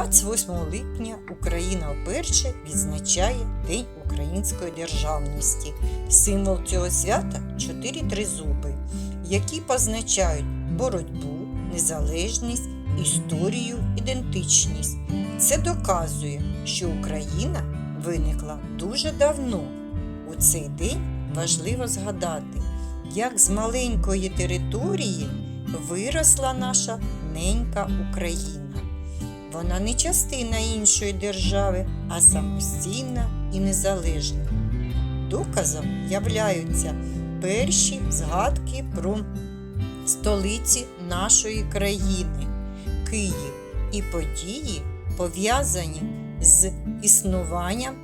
28 липня Україна вперше відзначає День української державності. Символ цього свята чотири тризуби, які позначають боротьбу, незалежність, історію, ідентичність. Це доказує, що Україна виникла дуже давно. У цей день важливо згадати, як з маленької території виросла наша ненька Україна. Вона не частина іншої держави, а самостійна і незалежна. Доказом являються перші згадки про столиці нашої країни, Київ і події, пов'язані з існуванням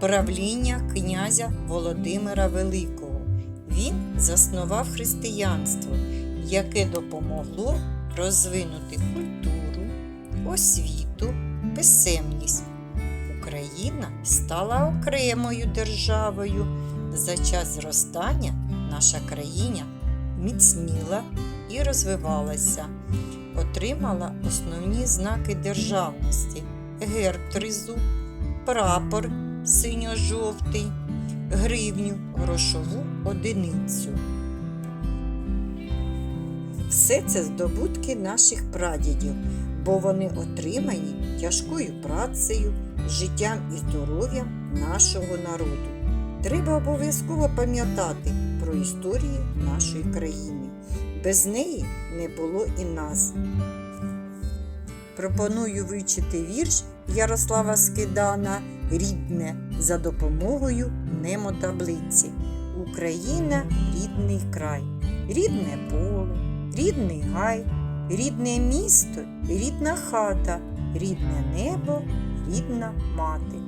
правління князя Володимира Великого. Він заснував християнство, яке допомогло розвинути культуру, освіту, писемність. Україна стала окремою державою. За час зростання наша країна міцніла і розвивалася, отримала основні знаки державності: герб тризуб, прапор синьо-жовтий, гривню, грошову одиницю. Все це здобутки наших прадідів, бо вони отримані тяжкою працею, життям і здоров'ям нашого народу. Треба обов'язково пам'ятати про історію нашої країни. Без неї не було і нас. Пропоную вивчити вірш Ярослава Скидана Рідне за допомогою немотаблиці. Україна рідний край, рідне поле, рідний гай, рідне місто, рідна хата, рідне небо, рідна мати.